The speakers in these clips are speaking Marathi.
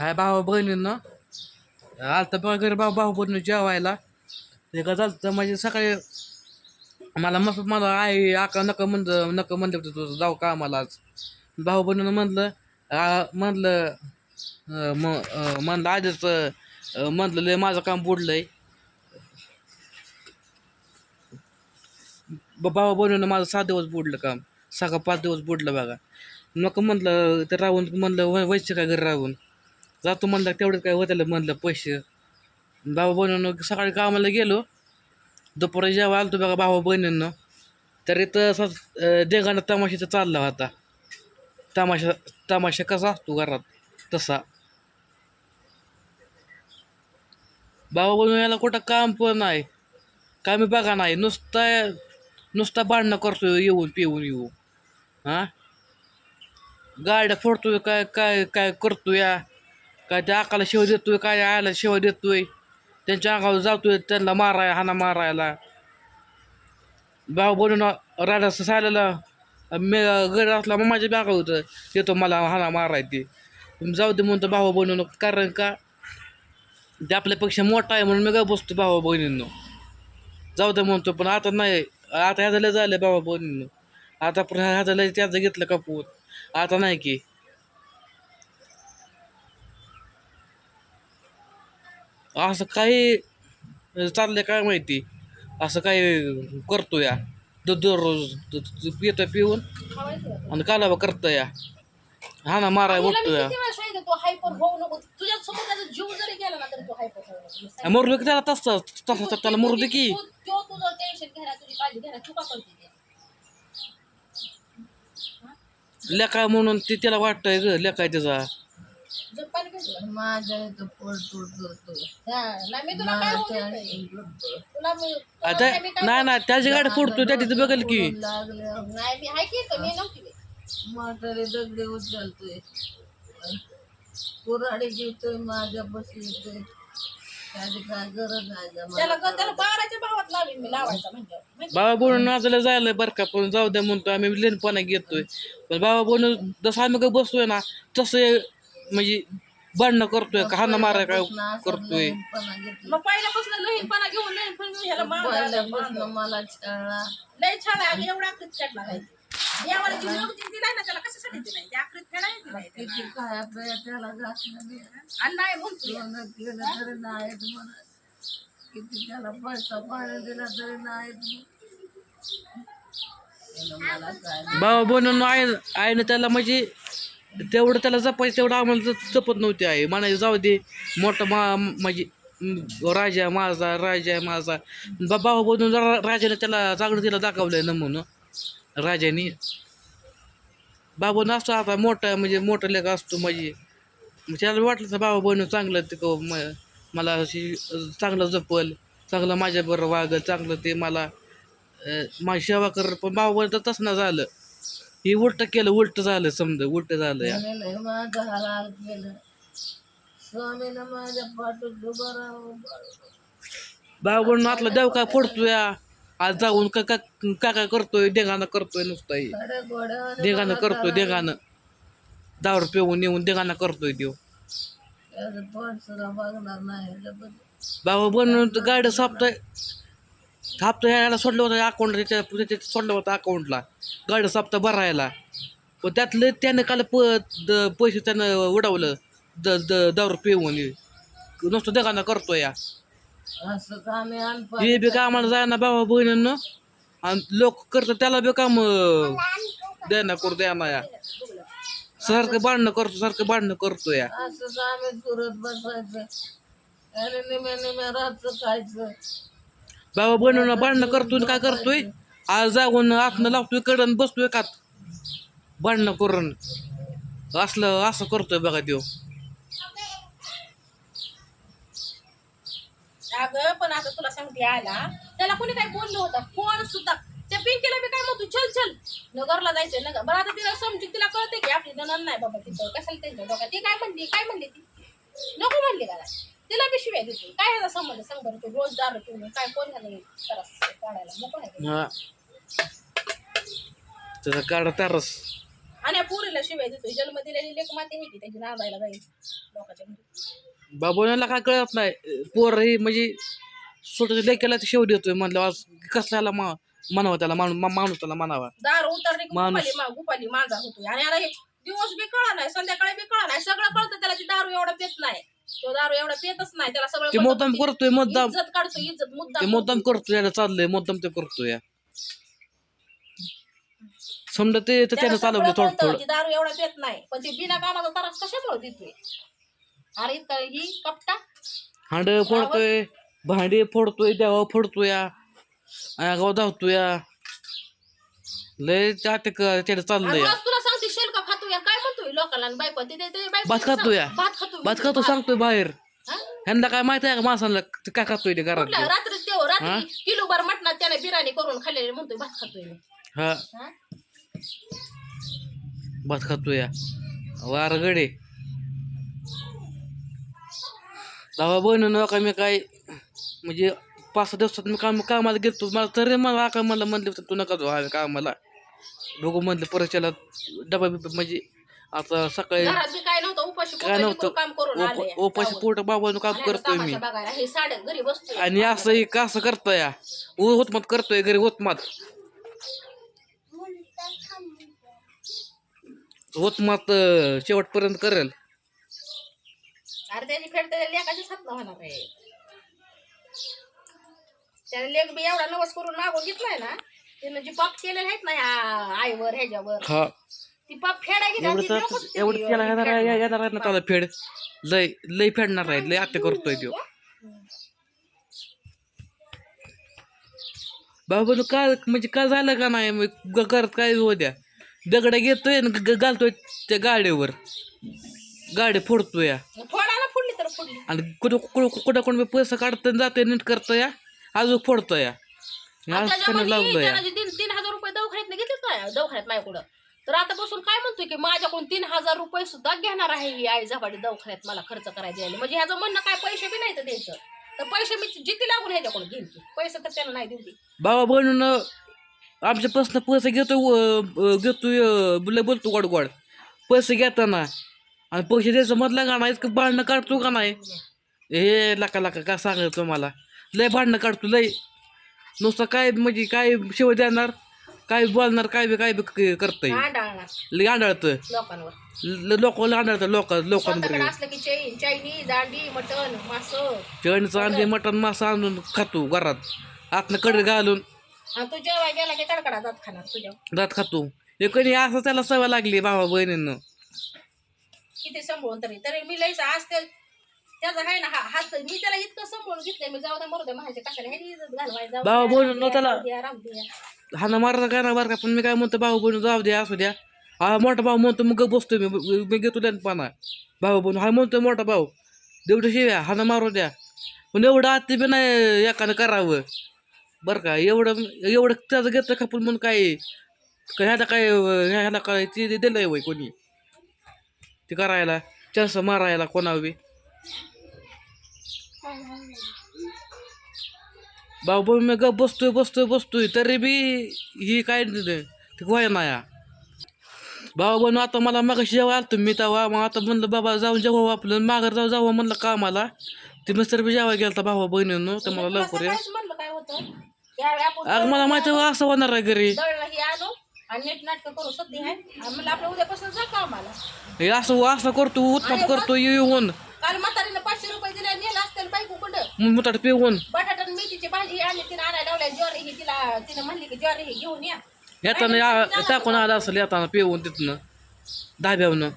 हाय भाऊ बहिणींना? आलता बघा घरी भाऊ भाऊ बहिणी जेवायला. ते का झालं म्हणजे सकाळी मला मस्त मला आई आका नका म्हणलं नका म्हणलं होतं तुझं जाऊ का आम्हाला आज. भाऊ बहिणीनं म्हणलं म्हणलं म म्हणलं आधीच म्हणलं लय माझं काम बुडलंय. भाऊ बहिणीनं माझं सात दिवस बुडलं काम. सकाळ पाच दिवस बुडलं बघा. नको म्हणलं ते राहून म्हणलं वय व्हायचं काय घरी राहून? जातो म्हणलं तेवढं काय होतं म्हणलं पैसे. बाबा बहिणीनं सकाळी कामाला गेलो. दुपारी जेव्हा आलतो बघा बाबा बहिणींनं तर इथं असं देगानं तमाशाचा चालला होता. तमाशा तमाशा कसा असतो घरात तसा. बाबा बनवून याला कुठं काम पण नाही. कामी बघा नाही नुसता नुसता भांडणं करतोय येऊन पिऊन येऊ हां? गाड्या फोडतोय काय काय काय करतो या काय त्या आकाला शेव देतोय काय आयला शेव देतोय. त्यांच्या अंगावर जातोय त्यांना माराय हाना मारायला. भाऊ बनून राडा सायला मी घरी असला मग माझ्या बॅगा होतं. येतो मला हाना माराय ते. जाऊ दे म्हणतो भाऊ बनवून कारण का? ते आपल्यापेक्षा मोठा आहे म्हणून मी काय बसतो भाऊ बहिणींनो. जाऊ दे म्हणतो पण आता नाही. आता ह्या झालं झालं भाऊ बहिणींनो. आता पण ह्या झालं त्याचं घेतलं कापून आता नाही की. असं काही चाललंय काय माहिती? असं काही करतो या. दर दररोज पितं पिऊन. आणि कालावा करतो या. हा ना माराय बघतो या. किती वेळा सांगितलं तू हायपर होऊ नको. तुझ्यासमोर त्याचा जीव जरी गेला ना तरी तू हायपर होऊ नको. मी सांगितलं. मरू की त्याला तसं तसं त्याला मरू दे की? लेखाय म्हणून ते त्याला वाटतंय ग लेखाय त्याचा माझ्या इथं हा, नाही मी तुला काय होऊ देत नाही. तुला मी तुला आता नाही मी काय नाही ना त्याची गाडी फोडतो त्या तिथं बघेल की. लागल्या नाही मी हाय की इथं, मी नव्हती बाई. म्हातारे दगडे उचलतोय. कुराडे घेतोय माझ्या बशी येतोय. त्याची काय गरज नाही का त्याला मला त्याला बाराच्या भावात लावीन मी लावायचा म्हणजे. बाबा बोलून नाचायला जायला बरं का पण जाऊ द्या म्हणतो आम्ही लेनपणा घेतोय. पण बाबा बोलून जसं आम्ही काय बसतोय ना तसं म्हणजे भांडणं करतोय का हाना माराय काय करतोय? पणा घेतला. मग पहिल्यापासून लहीनपणा घेऊन लहीनपणा घेऊन ह्याला मारायला पहिल्यापासून मला छळला लय छान आहे. आम्ही एवढा आकृत खेळला आहे देवाला जी मूर्ती दिलाय ना त्याला कशासाठी दिलाय ते आकृत खेळाय दिलाय त्याला. किती काय आपल्या त्याला घातलं मी आणि नाही म्हणतो सोनं केलं तरी नाहीत म्हणत किती त्याला पैसा पाणी दिला तरी नाहीत म्हणत. मला काय बाबा बनून आहे आईनं त्याला म्हणजे तेवढं त्याला जपायचं तेवढं आम्हाला जपत नव्हते आहे म्हणायचं जाऊ दे मोठा मा म्हणजे राजा माझा राजा आहे माझा. बा बाबा बनून जरा राजाने त्याला चांगलं तिला दाखवलंय ना म्हणून. राजाने. बाबा नसतो आता मोठा म्हणजे मोठा लेख असतो म्हणजे. त्याला वाटलं तर बाबा बनून चांगलं ते क- म- मला अशी चांगलं जपल चांगलं माझ्याबरोबर वागल चांगलं ते मला माझी सेवा कर. पण बाबा तर तसं ना झालं. हे उलट केलं उलट झालं समजा उलट झालं या. केलं. स्वामीनं माझ्या पाठीत उभं राहून बाबा म्हणून आपला देव काय पडतोय या. आज जाऊन का का काय काय करतोय? देगानं करतोय नुसतं हे. घोड्यावर करतोय देगानं दारू पिऊन येऊन देगानं करतोय देव. त्याचं पोट सुद्धा बघणार नाही. ह्याच्याबद्दल. बाबा बनवून गाडी सापतोय थापतोय ह्याला सोडलं होतं अकाउंट त्याच्या त्याच्या सोडलं होतं अकाउंटला गाडी सापता भरायला. पण त्यातलं त्यानं काल प द- पैसे त्यानं उडवलं. द द दारू पिऊन. नुसतं देगानं करतोय या. असं कामे अनपण हे बी कामाला जाय ना बाबा बहिणींनो. आणि लोक करतात त्याला बी काम द्याना करू द्याना या. सारखं भांडणं करतो सारखं भांडणं करतो या. असंच आम्ही सुरत बसायचं. आणि निम्या निम्या रातचं खायचं. बाबा बनवणं भांडणं करतोय काय करतोय? आज जाऊन आतनं लावतोय कडन बसतोय कात भांडणं करून. असलं असं करतोय बघा देव अगं पण आता तुला सांगते आला त्याला कोणी काय बोललं होतं? फोन सुद्धा? त्या पिंकीला मी काय म्हणतो चल चल. नगरला जायचं नगर. बरं आता तिला समजू तिला कळते की आपली ननन नाही बाबा तिथं. कशाला त्यांच्या डोक्यात? ती काय म्हणली? काय म्हणली ती? नको म्हणली का काय ह्याचा संबंध? सांग बरं तू रोज दारू पिऊन काय कोण ह्याला त्रास काढायला नको आहे. हा. त्याचा काढा तारस. आणि या पोरीला शिवाय देतोय जन्म दिलेली लेख माती आहे की त्याची नांदायला जाईल? लोकांच्या घरी. बाबूला काय कळत नाही. पोर ही म्हणजे छोट्या लेक्याला शेव देतोय म्हणलं आज कसल्याला मा म्हणावं त्याला? माणूस मा- माणूस त्याला म्हणावा. दार उतरली की माणूस. गुपाली मा- गुपाली माझा होतोय. आणि आता हे दिवस बी कळा नाही संध्याकाळी बी कळा नाही. सगळं कळतं त्याला ती दारू एवढा पेत नाही. तो दारू एवढा पेतच नाही. त्याला सगळं ते कळतं. मुद्दाम करतोय मुद्दाम इज्जत इज्जत ते मुद्दाम करतोय. याला चाललंय मुद्दाम ते करतोय. समजा ते तर त्यानं चालवलं थोडं थोडं दारू एवढा पेत नाही. पण ती बिना कामाचा त्रास कशामुळे देतोय? अरे इतका ही कपटा? हांड फोडतोय भांडी फोडतोय देवा फोडतोय गाव धावतोय. लय त्या ते क- त्याला आणि चाललंय तुला सांगते शेलका खातोय काय म्हणतोय लोकांना? आणि बायको ते- ते- ते बायको भात खातोय सांग- भात खातोय भात खातो सांगतोय बाहेर. हा? ह्यांना काय माहिती आहे का माणसाला ते काय खातोय ते घरात? रात्री ते हा? रात्री किलोभर मटणात त्याने बिर्याणी करून खाल्लेली म्हणतोय भात खातोय मी. हा. हा? भात खातोय वार गडे दवा बनवून का मी काय म्हणजे पाच सहा दिवसात मी काम कामाला गेलो मला तरी मला का मला म्हणले होते, तू नका जाऊ कामाला. बघू म्हणलं परच्याला डबा बिबा म्हणजे आता सकाळी घरात बी उपाशी काय पोटाची नव्हतं? काम करून आले. उप- उपाशी पोट बाबानं काम करतोय मी. तमाशा बघायला. हे साड्या घरी बसतोय. आणि असं एक असं करतोय होतमात करतोय घरी होतमात. होतमात अं, शेवटपर्यंत करेल. अरे त्याची फेड त्याच्या लेखाचीच हात होणार आहे. त्याने लेख बी एवढा नवस करून मागून घेतलाय ना तिनं जी पाप केलेले आहेत ना ह्या आईवर ह्याच्यावर. हा. ती पाप फेडायची एवढं तर एवढं त्याला येणार आहे येणार आहे ना त्याला फेड. लय लय फेडणार आहे लय आत्या करतोय तो. बाबा तू काय म्हणजे काय झालं का नाही? मग ग- करत काय उद्या दगड घेतोय आणि ग- घालतोय त्या गाडीवर. गाडी फोडतोय. या फोडायला फुडली तर फुडली. आणि कुठं कुठं कुठं कोण पैसे काढतोय जातोय नीट करतोय या अजून फोडतोय. या हे असं त्यानं त्याच्यामध्ये लावलं या त्यानं जे तीन तीन हजार रुपये दवाखान्यात घेतले काय दवाखान्यात माझ्याकडं. तर आता बसून काय म्हणतोय की माझ्याकडून तीन हजार रुपये सुद्धा घेणार आहे ही आई झपाटी दवाखान्यात मला खर्च करायला यायला म्हणजे ह्याचं म्हणणं काय पैसे बी नाही तर द्यायचं तर पैसे मी जिथे लागून ह्याच्याकडून घेईन की. पैसे तर त्याला नाही देऊ बाबा बनून आमच्या प्रश्न पैसे घेतो घेतोय लय बोलतो गोड गोड. पैसे घेताना आणि पैसे द्यायचं मधला का नाही इतकं भांडणं काढतो का नाही? हे लाका लाका काय सांगायचं मला? लय भांडणं काढतो लय. नुसतं काय म्हणजे काय शिव देणार? काय बोलणार काय बी काय बी करतंय. आंडाळणार लय आंधळतं लोकांवर. लोक आंधळतं लोक लोकांबरोबर स्वतःकडे असलं की चैन चायनीज दांडी मटण मास. आणि चिकनचं अंडे मटण मासा आणून खातो घरात. आतनं कडे घालून. तू जेवाय गेला की कडकडा जात खाणार तुझ्या दात खातो. हे कधी असं त्याला सवय लागली भावा बहिणीनं? किती सांभाळून तरी तरी मी लयच आज ते त्याचा काय ना हा हात मी त्याला इतकं सांभाळून घेतलंय मी जाऊ दे मरू दे माझ्या कशाला ह्यानी इज्जत घालवाय जाऊ बाबा त्याला- राहू द्या, राहू द्या. हा ना काय ना बरं का? पण मी काय म्हणतो भाऊ बहिणी जाऊ द्या असू द्या. हा मोठा भाऊ म्हणतो मग बसतो मी मी घेतो पाना. भाऊ बहिणी हा म्हणतो मोठा भाऊ देवढं शिव्या हा ना मारू द्या. पण एवढं आत्ती बी नाही एकानं करावं. बरं का एवढं एवढं त्याचं घेतलं खपून म्हणून काय ह्याला काय ह्याला काय ते दिलंय वय कोणी? ते करायला चान्स मारायला कोणावर बी भाऊ भाऊ मी गप बसतोय बसतोय बसतोय तरी बी ही काय ते व्हाय माया. भाऊ बहिण आता मला मागाशी जेव्हा आलतो मी तेव्हा मग आता म्हणलं बाबा जाऊन जेव्हा आपलं माघार जाऊ जावं म्हणलं कामाला. ते मिस्टर बी जेव्हा गेलता भावा बहिणीनं तर मला लवकर अग मला माहिती असं होणार आहे घरी. ही असं असं करतो उत्पात करतो येऊन. काल म्हातारीनं पाचशे रुपये दिले नेलं असतील बायको कुठं? मुताट पिऊन. बटाटा आणि मेथीची भाजी आणि तिने आणायला लावल्या ज्वारी ही तिला तिने म्हणली की ज्वारी ही घेऊन या. येताना या- टाकून आलं असेल येताना पिऊन तिथनं धाब्यावनं.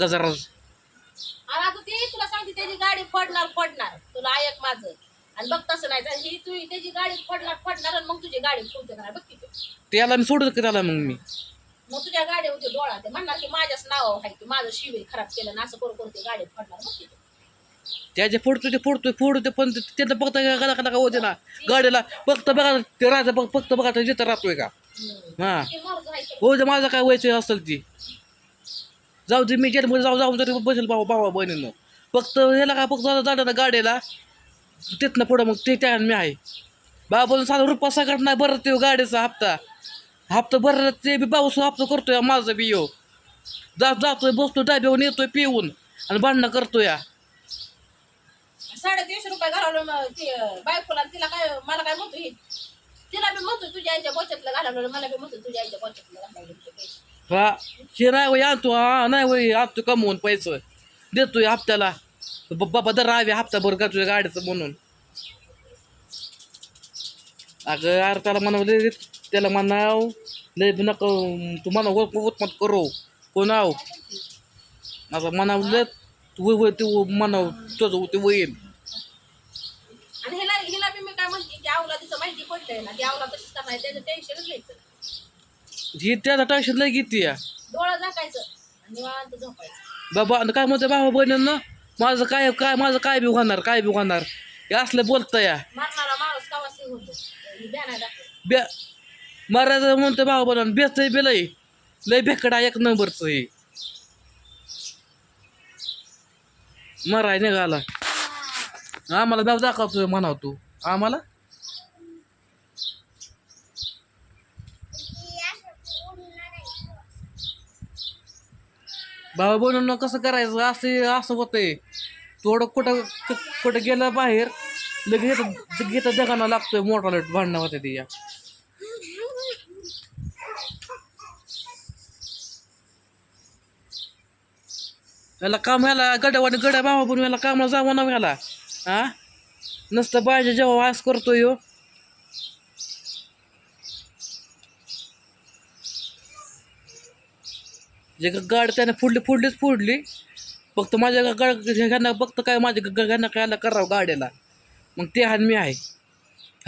गजराज. आणि आता ती तुला सांगते त्याची गाडी फोडणार फोडणार. तुला ऐक माझं. आणि बघ तसं नाही तर ही तू त्याची गाडी फोडणार फोडणार आणि मग तुझी गाडी नाही बघ की तू. त्याला मी सोडत की त्याला मग मी? मग तुझ्या गाडी होते डोळा ते म्हणणार की माझ्याच नाव आहे. की माझं शिवे खराब केलं ना असं करू करू ते गाडी फोडणार बघ की तू. त्याचे फोडतो ते फोडतोय फोडतो पण ते- त्याचं फक्त गला का होते ना? गाडीला फक्त बघा ते राजा फक्त फक्त बघा तो जिथं राहतोय का? हम्म. हा. ते मर्ज आहे ते. हो दे माझं काय व्हायचं असेल ती. जाऊ दे मी जेलमध्ये जाऊ जाऊन तरी बसेल भावा भावा बहिणीनं. फक्त ह्याला काय फक्त जाणार ना गाडीला तिथनं पुढं मग ते त्या मी आहे. बाबा साधा रुपया सगळं नाही बरं ते गाडीचा हप्ता. हप्ता भरला ते बी पाऊस हप्ता करतोय माझं बी यो. जात जातोय बसतो डाब्यावर येतोय पिऊन आणि भांडणं करतोय साडेतीनशे रुपये घालवलं मग ते बायकोला तिला काय मला काय म्हणतो हे? तिला बी म्हणतो तुझ्या आईच्या बचतला घालवलं मला बी म्हणतो तुझ्या आईच्या बचतला घालवलं हा हे नाही वय आणतो हा नाही वय आणतो कमवून पैसे. देतोय हप्त्याला. ब- बाबा दर आवे हप्ताभर का तुझ्या गाडीचं म्हणून. अगं यार त्याला म्हणावं त्याला म्हणाव लय नका तू म्हणा उत्मत करू कोणाव असं म्हणावलं तू वय तू म्हणाव तुझं ते होईल आणि हिला हिला बी मी काय म्हणते की आवला तिचं माहिती पडलंय ना ती आवला तशीच करणार त्याचं टेन्शनच घ्यायचं ही त्याचा टेन्शन लय किती या डोळा झाकायचं आणि निवांत झोपायचं बाबा आणि काय म्हणते भावा बहिणींना माझं काय काय माझं काय बी होणार काय बी होणार हे असलं बोलतं या मारणारा माणूस कवासी होतो ही बॅना दाखव बे महाराज म्हणतो भाऊ बनवून बेच बे लय. लय भेकडा एक नंबरच आहे मराय निघाला. आम्हाला नाव दाखवतोय म्हणाव तू. आम्हाला? भाऊ बनवून कसं करायचं? असं असं होतंय. थोडं कुठं कुठं गेलं बाहेर लगेच घेतं जगाना लागतोय मोठा लट भांडणं होते ती या. याला काम ह्याला गड्यावाने गड्या भावा पण याला कामाला जावं ना ह्याला. हा? नसतं पाहिजे जेव्हा वास करतो यो हो. जे ग- त्याने फोडली फोडलीच फोडली. फक्त माझ्या गाड ग- फक्त काय माझ्या ग- ग- ह्यांना कायला करावं गाड्याला मग ते हान मी आहे.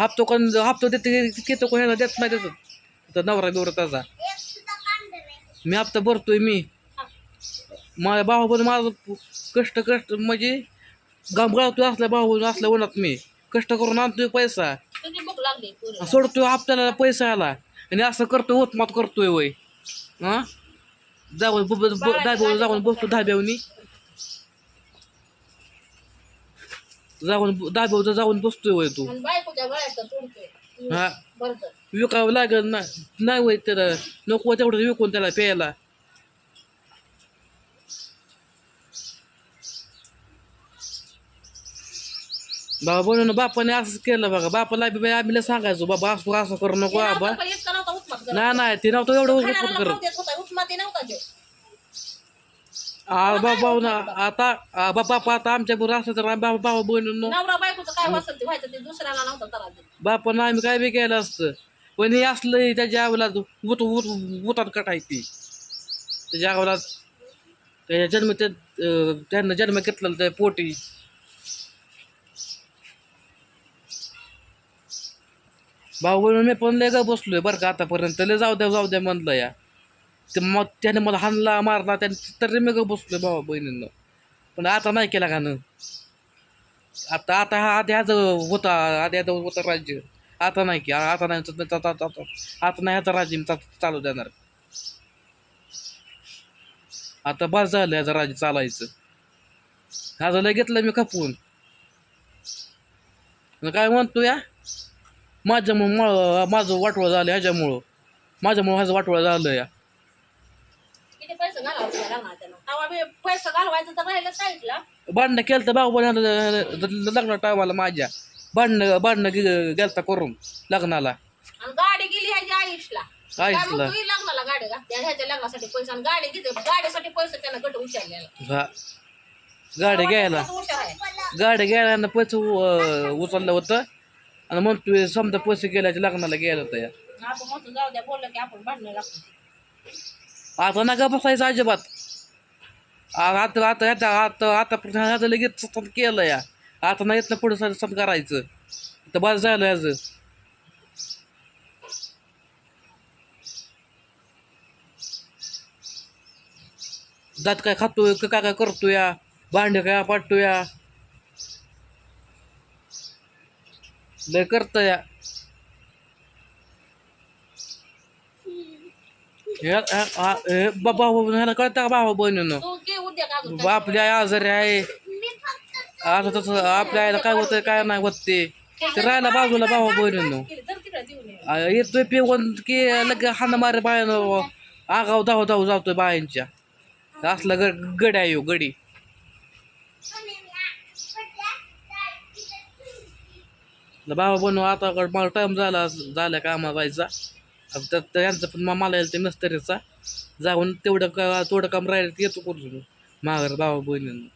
हप्तो कोण हप्तो देते घेतो कोण ह्याला देत नाही देतो तर नवरा बिवरा त्याचा. मी हप्ता भरतोय मी. माझ्या भावाबद्दल माझं कष्ट कष्ट म्हणजे गळतोय असल्या भाऊ असल्या उन्हात मी कष्ट करून आणतोय पैसा. सोडतोय हप्त्याला पैसा आला. आणि असं करतोय होतमात करतोय वय. हा? जाऊन धाब्यावर जाऊन बसतो धाब्यावनी जाऊन धाब्यावर जाऊन बसतोय वय तू. हा? विकावं लागेल ना नाही वय त्याला. नको तेवढं विकून त्याला प्यायला. बाबा बनवून बापाने असंच केलं बघा. बापाला बी बाई आम्ही लय सांगायचो बाबा असं असं करू नको बाबा. नाही नाही ते नव्हतं एवढं उपट करत आ बाबा ना आता आ, बाबा बापा आता आमच्या बरोबर असलं तर आम्ही बाबा बाबा त्रास देत बापानं आम्ही काय बी केलं असतं. पण हे असलं त्याच्या आवला उत उत उतात कटायची. त्याच्या आवला त्याच्या जन्म त्यांना जन्म घेतलेला त्या पोटी. भाऊ बहिणी मी पण लय बसलो बसलोय बरं का आतापर्यंत. लय जाऊ द्या जाऊ द्या म्हणलं या. ते मग त्याने मला हाणला मारला त्याने तरी मी ग बसलोय भावा बहिणींना पण आता नाही केला गाणं आता आता हा आधी आज होता आधी आज होता राज्य. आता नाही की आता नाही आता- आता- आता- आता- नाही राज्य मी चालू देणार. आता बस झालं याचं राज्य चालायचं. ह्याचं लय घेतलं मी खपवून काय म्हणतो या? माझ्यामुळं माझं वाटवं झालं ह्याच्यामुळं. माझ्यामुळं ह्याचं वाटवं झालं या. किती पैसे घालावं तुला लागणार त्याला तेव्हा बी पैसे घालवायचं तर राहिलं साईडला भांडणं केलं तर भाऊ लग्न टायमाला माझ्या. भांडणं भांडणं गे- गेलता करून लग्नाला. आणि गाडी गेली ह्याच्या आयुषला. लग्नाला गाडी घातली ह्याच्या लग्नासाठी पैसे आणि गाडी गाडीसाठी पैसे त्यानं गट उचललेला हा. गाडी घ्यायला. तो हुशार आहे. गाडी घ्यायला पैसे उचललं होतं. आणि म्हणतोय समजा पैसे गेल्याच्या लग्नाला गेलं होतं या. आपण म्हणतो जाऊ द्या बोललं की आपण भांडणं लागतो. आता नका बसायचं अजिबात. आ- आता आता आता आता आता आता लगेच सतत केलं या. आता नाही येत ना पुढे सत करायचं. तर बस झालं याचं दात काय खातोय का काय काय करतोय या? भांडे काय पाडतोय या? लय करत या हे- हे- हा- हे बाबा ह्याला कळतं का भावा बहिणीनं? आपल्या आई आजारी आहे. आता तसं आपल्या आईला काय होतंय काय नाही होत ते राहायला बाजूला भावा बहिणीनं. येतोय पिऊन की लगे हाना मारे बायानं आगाव धाव धाव जातोय बायांच्या. असला गडी आहे ह्यो, गडी. बाबा बनू आता मला टाईम झाला झाला कामा जायचा? त्यात त्यांचं पण मला यायला ते मिस्त्रीचा जाऊन तेवढं का थोडं काम राहिलं येतो करून माघार बाबा बहिणींना